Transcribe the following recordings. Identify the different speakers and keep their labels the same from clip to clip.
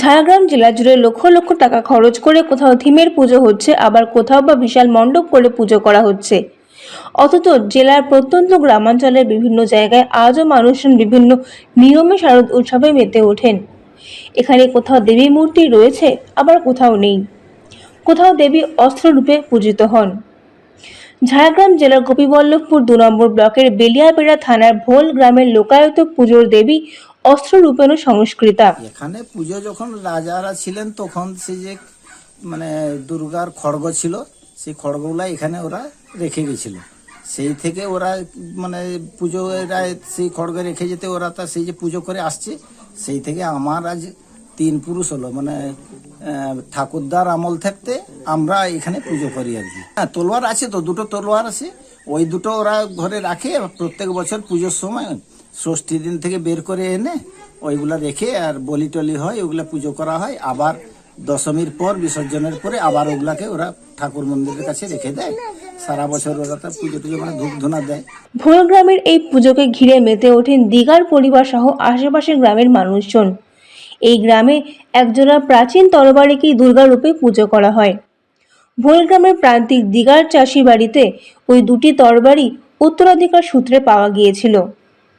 Speaker 1: ঝাড়গ্রাম জেলা জুড়ে লক্ষ লক্ষ টাকা খরচ করে কোথাও থিমের পুজো হচ্ছে, আবার কোথাও বা বিশাল মণ্ডপ করে পুজো করা হচ্ছে। অথচ জেলার প্রত্যন্ত গ্রামাঞ্চলের বিভিন্ন জায়গায় আজও মানুষজন বিভিন্ন নিয়মে শারদ উৎসবে মেতে ওঠেন। এখানে কোথাও দেবী মূর্তি রয়েছে, আবার কোথাও নেই। কোথাও দেবী অস্ত্ররূপে পূজিত হন। ঝাড়গ্রাম জেলার গোপীবল্লভপুর দু নম্বর ব্লকের বেলিয়াবেড়া থানার ভোল গ্রামের লোকায়ত পুজোর দেবী অস্ত্ররূপেণ সংস্কৃতা।
Speaker 2: এখানে পুজো যখন রাজারা ছিলেন, তখন সেই যে মানে দুর্গার খড়গ ছিল, সেই খড়গগুলা এখানে ওরা রেখে গেছিল। সেই থেকে ওরা মানে পুজো সেই খড়গ রেখে যেতে ওরা তা সেই যে পুজো করে আসছে, সেই থেকে আমার আজ তিন পুরুষ হলো। মানে ঠাকুরদার আমল থাকতে আমরা এখানে পুজো করি আর কি। হ্যাঁ তলোয়ার আছে তো, দুটো তলোয়ার আছে। ওই দুটো ওরা ঘরে রাখে, প্রত্যেক বছর পুজোর সময়। ষষ্ঠী দিন থেকে বের করে এনে ওইগুলা রেখে আর বলি টলি হয় ওগুলা পুজো করা হয়। আবার দশমীর পর, বিসর্জনের পরে আবার ওগুলাকে ওরা ঠাকুর মন্দিরের কাছে রেখে দেয়। সারা বছর ওরা তার পুজো টুজো মানে ধূপ ধুনা দেয়।
Speaker 1: ভোল গ্রামের এই পুজোকে ঘিরে মেতে ওঠেন দিগার পরিবার সহ আশেপাশের গ্রামের মানুষজন। এই গ্রামে একজোড়া প্রাচীন তরবারিকেই দুর্গা রূপে পুজো করা হয়? ভোল গ্রামের প্রান্তিক দিগার চাষি বাড়িতে ওই দুটি তরবারি উত্তরাধিকার সূত্রে পাওয়া গিয়েছিল।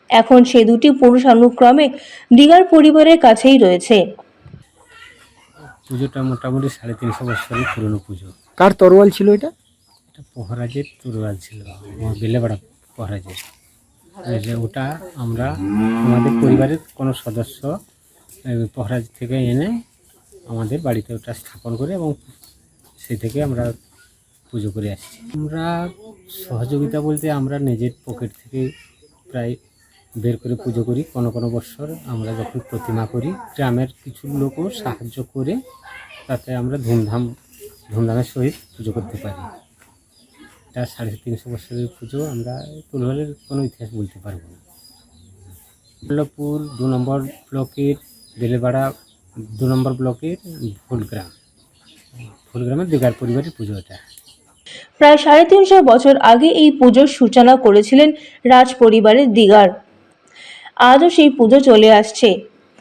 Speaker 1: এখন সে দুটি পুরুষানুক্রমে দিগার পরিবারের কাছেই রয়েছে।
Speaker 3: পুজোটা মোটামুটি সাড়ে তিনশো বছরের পুরনো পুজো।
Speaker 4: কার তরোয়াল ছিল এটা?
Speaker 3: এটা পোহরাজের তুরবাল ছিল আমার বেলেবাড়া পোহরাজের। যে ওটা আমরা আমাদের পরিবারের কোনো সদস্য পোহরাজ থেকে এনে আমাদের বাড়িতে ওটা স্থাপন করে এবং সেই থেকে আমরা পুজো করে আসছি। আমরা সহযোগিতা বলতে আমরা নিজের পকেট থেকে প্রায় বের করে পুজো করি। কোনো কোনো বছর আমরা যখন প্রতিমা করি, গ্রামের কিছু লোকও সাহায্য করে তাতে আমরা ধুমধাম, ধুমধামের সহিত পুজো করতে পারি। এটা সাড়ে তিনশো বছরের পুজো, আমরা তুলহলের কোনো ইতিহাস বলতে পারব না। বল্লভপুর দু নম্বর ব্লকের বেলেপাড়া দু নম্বর ব্লকের ফুলগ্রাম ফুলগ্রামের দিগার পরিবারের পুজো এটা।
Speaker 1: প্রায় সাড়ে তিনশো বছর আগে এই পুজোর সূচনা করেছিলেন রাজ পরিবারের দিগার আজও সেই পুজো চলে আসছে।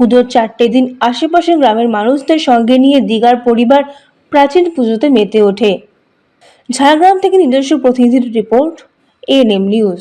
Speaker 1: পুজোর চারটে দিন আশেপাশের গ্রামের মানুষদের সঙ্গে নিয়ে দিগার পরিবার প্রাচীন পুজোতে মেতে ওঠে। ঝাড়গ্রাম থেকে নিজস্ব প্রতিনিধির রিপোর্ট এএনএম নিউজ।